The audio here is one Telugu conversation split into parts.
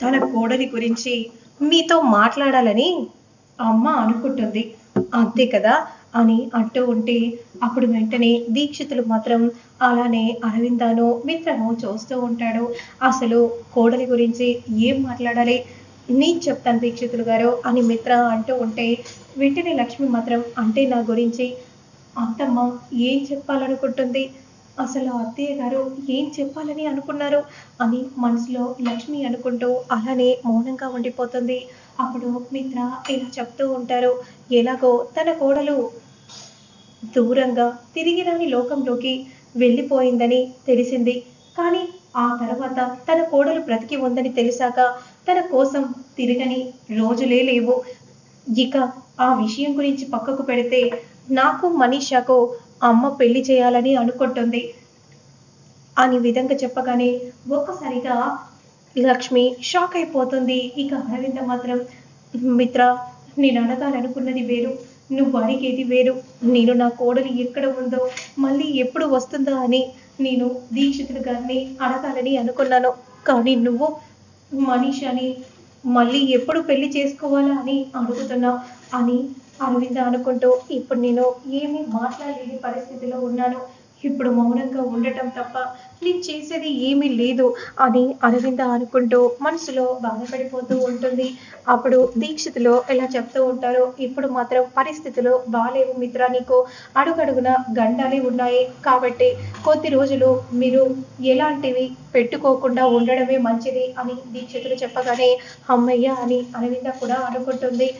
తన కోడలి గురించి మీతో మాట్లాడాలని అమ్మ అనుకుంటుంది. అంతే కదా? అని అంటూ ఉంటే అప్పుడు వెంటనే దీక్షితులు మాత్రం అలానే అరవిందాను మిత్రను చూస్తూ ఉంటాడు. అసలు కోడలి గురించి ఏం మాట్లాడాలి? నేను చెప్తాను దీక్షితులు గారు అని మిత్ర అంటూ ఉంటే వెంటనే లక్ష్మి మాత్రం అంటే నా గురించి అత్తమ్మ ఏం చెప్పాలనుకుంటుంది? అసలు అత్తయ్య గారు ఏం చెప్పాలని అనుకున్నారు? అని మనసులో లక్ష్మి అనుకుంటూ అలానే మౌనంగా ఉండిపోతుంది. అప్పుడు మిత్ర ఇలా చెప్తూ ఉంటారు. ఎలాగో తన కోడలు దూరంగా తిరిగి రాని లోకంలోకి వెళ్ళిపోయిందని తెలిసింది. కానీ ఆ తర్వాత తన కోడలు బ్రతికి ఉందని తెలిసాక తన కోసం తిరగని రోజులే లేవు. ఇక ఆ విషయం గురించి పక్కకు పెడితే నాకు మనీషాకు అమ్మ పెళ్ళి చేయాలని అనుకుంటుంది. అని విధంగా చెప్పగానే ఒక్కసారిగా లక్ష్మి షాక్ అయిపోతుంది. ఇక అరవింద మాత్రం మిత్ర నేను అడగాలనుకున్నది వేరు. నువ్వు అడిగేది వేరు. నేను నా కోడలు ఎక్కడ ఉందో మళ్ళీ ఎప్పుడు వస్తుందా అని నేను దీక్షితుడు గారిని అడగాలని అనుకున్నాను. కానీ నువ్వు మనీషాని మళ్ళీ ఎప్పుడు పెళ్ళి చేసుకోవాలా అని అడుగుతున్నావు అని అరవింద అనుకుంటూ ఇప్పుడు నేను ఏమీ మాట్లాడలేని పరిస్థితిలో ఉన్నాను. ఇప్పుడు మౌనంగా ఉండటం తప్ప నేను చేసేది ఏమీ లేదు అని అరవింద అనుకుంటూ మనసులో బాధపడిపోతూ ఉంటుంది. అప్పుడు దీక్షితులో ఇలా చెప్తూ ఉంటారు ఇప్పుడు మాత్రం పరిస్థితులు బాగాలేవు మిత్ర నీకు. అడుగడుగున గండాలే ఉన్నాయి. కాబట్టి కొద్ది రోజులు మీరు ఎలాంటివి పెట్టుకోకుండా ఉండడమే మంచిది అని దీక్షితులు చెప్పగానే అమ్మయ్య అని అరవింద కూడా అనుకుంటుంది.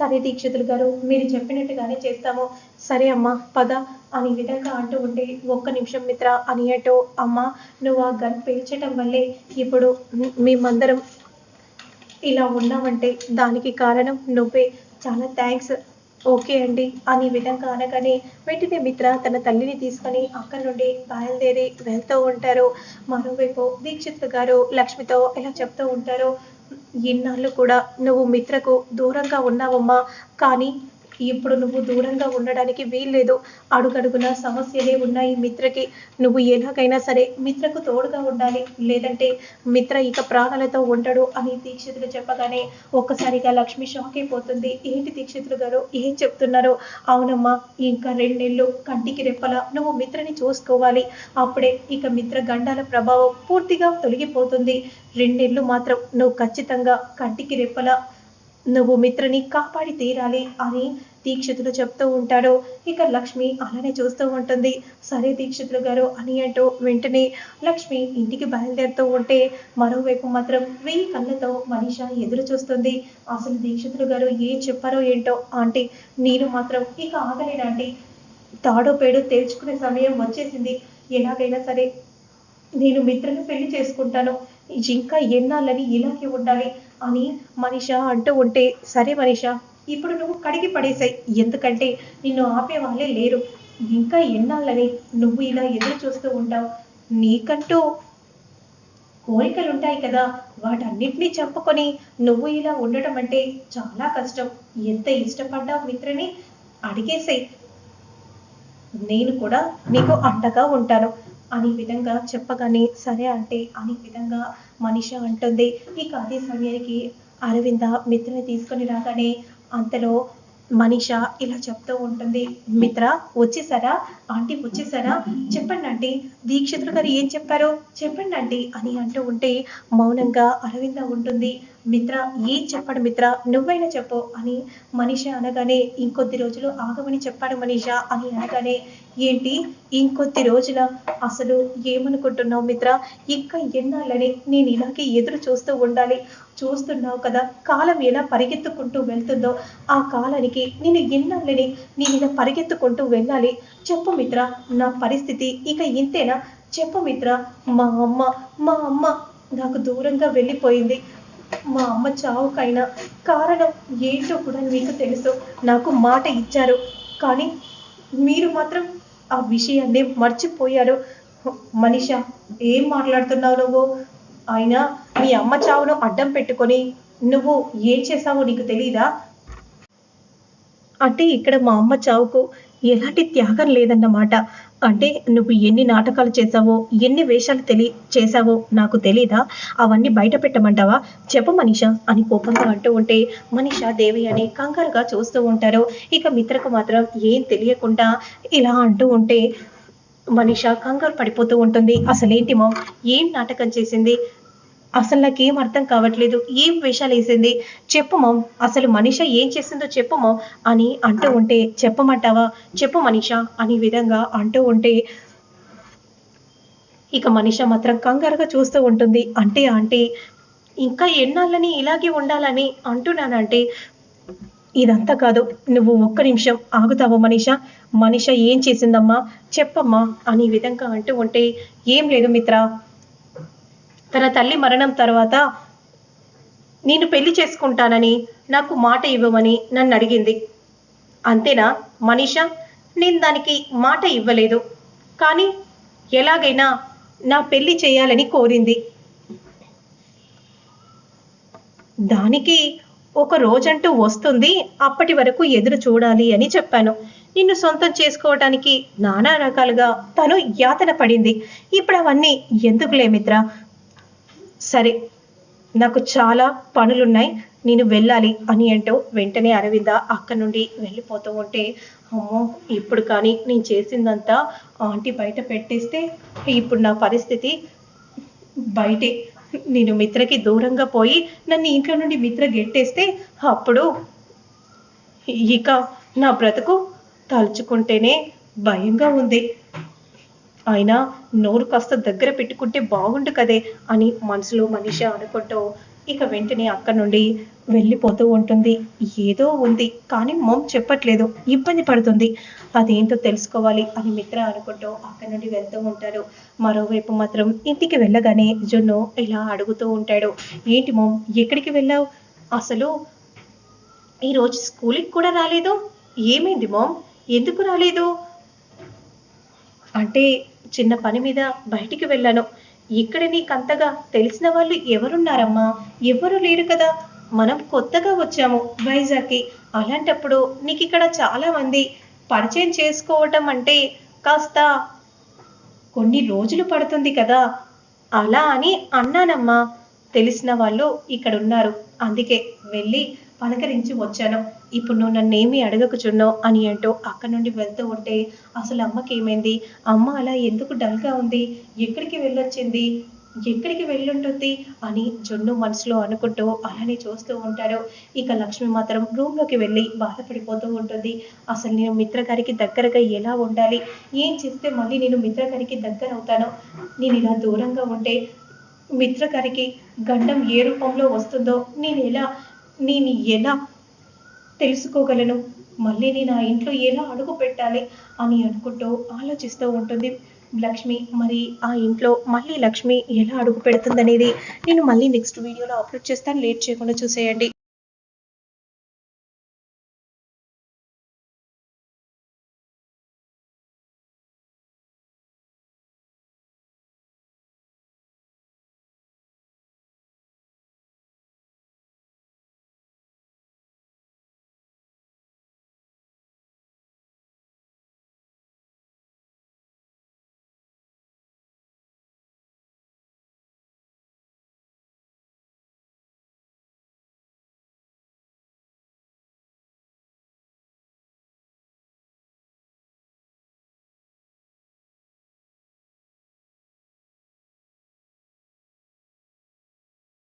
సరే దీక్షితులు గారు మీరు చెప్పినట్టుగానే చేస్తాము. సరే అమ్మా పద అని విధంగా అంటూ ఉంటే ఒక్క నిమిషం మిత్ర అని అంటూ అమ్మ నువ్వు ఆ గన్ పేల్చడం వల్లే ఇప్పుడు మేమందరం ఇలా ఉన్నామంటే దానికి కారణం నువ్వే. చాలా థ్యాంక్స్. ఓకే అండి అని విధంగా అనగానే వెంటనే మిత్ర తన తల్లిని తీసుకొని అక్కడి నుండి బయలుదేరి వెళ్తూ ఉంటారు. మరోవైపు దీక్షిత్ గారు లక్ష్మితో ఇలా చెప్తూ ఉంటారు ఇన్నాళ్ళు కూడా నువ్వు మిత్రకు దూరంగా ఉన్నావమ్మా. కానీ ఇప్పుడు నువ్వు దూరంగా ఉండడానికి వీల్లేదు. అడుగడుగున సమస్యలే ఉన్నాయి మిత్రకి. నువ్వు ఎలాగైనా సరే మిత్రకు తోడుగా ఉండాలి. లేదంటే మిత్ర ఇక ప్రాణాలతో ఉండడు అని దీక్షితులు చెప్పగానే ఒక్కసారిగా లక్ష్మి షాక్ అయిపోతుంది. ఏంటి దీక్షితులు గారు? ఏం చెప్తున్నారు? అవునమ్మా ఇంకా రెండేళ్ళు కంటికి రెప్పల నువ్వు మిత్రని చూసుకోవాలి. అప్పుడే ఇక మిత్ర గండాల ప్రభావం పూర్తిగా తొలగిపోతుంది. రెండేళ్ళు మాత్రం నువ్వు ఖచ్చితంగా కంటికి రెప్పల నువ్వు మిత్రని కాపాడి తీరాలి అని దీక్షితులు చెప్తూ ఉంటారు ఇక లక్ష్మి అలానే చూస్తూ ఉంటుంది. సరే దీక్షితులు గారు అని అంటూ వెంటనే లక్ష్మి ఇంటికి బయలుదేరుతూ ఉంటే మరోవైపు మాత్రం వెయ్యి కళ్ళతో మనీష ఎదురు చూస్తుంది. అసలు దీక్షితులు గారు ఏం చెప్పారో ఏంటో ఆంటీ నేను మాత్రం ఇక ఆగలేనంటే తాడో పేడో తేల్చుకునే సమయం వచ్చేసింది. ఎలాగైనా సరే నేను మిత్రను పెళ్ళి చేసుకుంటాను. ఇంకా ఎన్నాళ్ళని ఇలాగే ఉండాలి. అని మనిష అంటూ ఉంటే సరే మనిష ఇప్పుడు నువ్వు కడిగి పడేసాయి ఎందుకంటే నిన్ను ఆపే వాళ్ళే లేరు. ఇంకా ఎన్నాళ్ళని నువ్వు ఇలా ఎదురు చూస్తూ ఉంటావు? నీకంటూ కోరికలు ఉంటాయి కదా. వాటన్నిటినీ చంపుకొని నువ్వు ఇలా ఉండటం అంటే చాలా కష్టం. ఎంత ఇష్టపడ్డావు మిత్రని? అడిగేసాయి. నేను కూడా నీకు అండగా ఉంటాను. అని విధంగా చెప్పగానే సరే అంటే అని విధంగా మనిష అంటుంది. ఇక అదే సమయానికి అరవింద మిత్రని తీసుకొని రాగానే అంతలో మనీష ఇలా చెప్తూ ఉంటుంది. మిత్ర వచ్చేసారా? ఆంటీ వచ్చేసారా? చెప్పండి ఆంటీ. దీక్షితులు గారు ఏం చెప్పారో? చెప్పండి ఆంటీ అని అంటూ ఉంటే మౌనంగా అరవింద ఉంటుంది. మిత్ర ఏం చెప్పాడు మిత్ర? నువ్వైనా చెప్పు అని మనీష అనగానే ఇంకొద్ది రోజులు ఆగమని చెప్పాడు మనీష అని అనగానే ఏంటి? ఇంకొద్ది రోజుల అసలు ఏమనుకుంటున్నావు మిత్ర? ఇంకా ఎన్నాళ్ళని నేను ఇలాగే ఎదురు చూస్తూ ఉండాలి. చూస్తున్నావు కదా కాలం ఎలా పరిగెత్తుకుంటూ వెళ్తుందో ఆ కాలానికి నేను ఎన్నాళ్ళని నేను ఇలా పరిగెత్తుకుంటూ వెళ్ళాలి. చెప్పు మిత్ర నా పరిస్థితి ఇక ఇంతేనా? చెప్పు మిత్ర మా అమ్మ మా అమ్మ నాకు దూరంగా వెళ్ళిపోయింది. మా అమ్మ చావుకైనా కారణం ఏంటో కూడా మీకు తెలుసు. నాకు మాట ఇచ్చారు. కానీ మీరు మాత్రం ఆ విషయాన్ని మర్చిపోయారు. మనిష ఏం మాట్లాడుతున్నావు నువ్వు? అయినా మీ అమ్మ చావును అడ్డం పెట్టుకొని నువ్వు ఏం చేసావో నీకు తెలీదా? అంటే ఇక్కడ మా అమ్మ చావుకు ఎలాంటి త్యాగం లేదన్నమాట. అంటే నువ్వు ఎన్ని నాటకాలు చేసావో ఎన్ని వేషాలు తెలి చేసావో నాకు తెలీదా? అవన్నీ బయట పెట్టమంటావా? చెప్పు మనీష అని కోపంగా అంటూ ఉంటే మనీష దేవి అని కంగారుగా చూస్తూ ఉంటారు. ఇక మిత్రకు మాత్రం ఏం తెలియకుండా ఇలా అంటూ ఉంటే మనీష కంగారు పడిపోతూ ఉంటుంది. అసలేంటి మామ్? ఏం నాటకం చేసింది? అసలు నాకేం అర్థం కావట్లేదు. ఏం వేషాలు వేసింది? చెప్పు అసలు మనీష ఏం చేసిందో చెప్పు అని అంటూ ఉంటే చెప్పమంటావా? చెప్పు మనీష అని విధంగా అంటూ ఉంటే ఇక మనీష మాత్రం కంగారుగా చూస్తూ ఉంటుంది. అంటే ఆంటీ ఇంకా ఎన్నాళ్ళని ఇలాగే ఉండాలని అంటున్నానంటే ఇదంతా కాదు. నువ్వు ఒక్క నిమిషం ఆగుతావా మనీష? మనీష ఏం చేసిందమ్మా? చెప్పమ్మా అని విధంగా అంటూ ఉంటే ఏం లేదు మిత్ర తన తల్లి మరణం తర్వాత నేను పెళ్ళి చేసుకుంటానని నాకు మాట ఇవ్వమని నన్ను అడిగింది. అంతేనా మనీష? నేను దానికి మాట ఇవ్వలేదు. కానీ ఎలాగైనా నా పెళ్ళి చేయాలని కోరింది. దానికి ఒక రోజంటూ వస్తుంది అప్పటి వరకు ఎదురు చూడాలి అని చెప్పాను. నిన్ను సొంతం చేసుకోవటానికి నానా రకాలుగా తను యాతన పడింది. ఇప్పుడు అవన్నీ ఎందుకులే మిత్ర? సరే నాకు చాలా పనులున్నాయి నేను వెళ్ళాలి అని అంటూ వెంటనే అరవింద అక్కడి నుండి వెళ్ళిపోతూ ఉంటే అమ్మో ఇప్పుడు కానీ నేను చేసిందంతా ఆంటీ బయట పెట్టేస్తే ఇప్పుడు నా పరిస్థితి బయటే. నేను మిత్రకి దూరంగా పోయి నన్ను ఇంట్లో నుండి మిత్ర గెట్టేస్తే అప్పుడు ఇక నా బ్రతుకు తలుచుకుంటేనే భయంగా ఉంది. అయినా నోరు కాస్త దగ్గర పెట్టుకుంటే బాగుండు కదే అని మనసులో మనిష అనుకుంటూ ఇక వెంటనే అక్కడి నుండి వెళ్ళిపోతూ ఉంటుంది. ఏదో ఉంది కానీ మమ్ చెప్పట్లేదు. ఇబ్బంది పడుతుంది. అదేంటో తెలుసుకోవాలి అని మిత్ర అనుకుంటూ అక్కడి నుండి వెళ్తూ ఉంటాడు. మరోవైపు మాత్రం ఇంటికి వెళ్ళగానే జున్ను ఇలా అడుగుతూ ఉంటాడు. ఏంటి మమ్ ఎక్కడికి వెళ్ళావు? అసలు ఈరోజు స్కూల్కి కూడా రాలేదు? ఏమైంది మమ్? ఎందుకు రాలేదు? అంటే చిన్న పని మీద బయటికి వెళ్ళాను. ఇక్కడ నీకంతగా తెలిసిన వాళ్ళు ఎవరున్నారమ్మా? ఎవరు లేరు కదా. మనం కొత్తగా వచ్చాము వైజాగ్కి. అలాంటప్పుడు నీకు ఇక్కడ చాలా మంది పరిచయం చేసుకోవటం అంటే కాస్త కొన్ని రోజులు పడుతుంది కదా. అలా అని అన్నానమ్మా. తెలిసిన వాళ్ళు ఇక్కడ ఉన్నారు అందుకే వెళ్ళి పలకరించి వచ్చాను. ఇప్పుడు నువ్వు నన్నేమీ అడగకుచున్నావు అని అంటూ అక్కడి నుండి వెళ్తూ ఉంటే అసలు అమ్మకి ఏమైంది అమ్మ అలా ఎందుకు డల్గా ఉంది? ఎక్కడికి వెళ్ళొచ్చింది? ఎక్కడికి వెళ్ళుంటుంది? అని జొన్ను మనసులో అనుకుంటూ అలానే చూస్తూ ఉంటారు ఇక లక్ష్మి మాత్రం రూమ్లోకి వెళ్ళి బాధపడిపోతూ ఉంటుంది. అసలు నేను మిత్ర గారికి దగ్గరగా ఎలా ఉండాలి? ఏం చేస్తే మళ్ళీ నేను మిత్ర గారికి దగ్గర అవుతాను? నేను ఇలా దూరంగా ఉంటే మిత్ర గారికి గండం ఏ రూపంలో వస్తుందో? నేను ఎలా నేను ఎలా తెలుసుకోగలను. మళ్ళీ నేను ఆ ఇంట్లో ఎలా అడుగు పెట్టాలి అని అనుకుంటూ ఆలోచిస్తూ ఉంటుంది. లక్ష్మి మరి ఆ ఇంట్లో మళ్ళీ లక్ష్మి ఎలా అడుగు పెడుతుందనేది నేను మళ్ళీ నెక్స్ట్ వీడియోలో అప్లోడ్ చేస్తాను. లేట్ చేయకుండా చూసేయండి.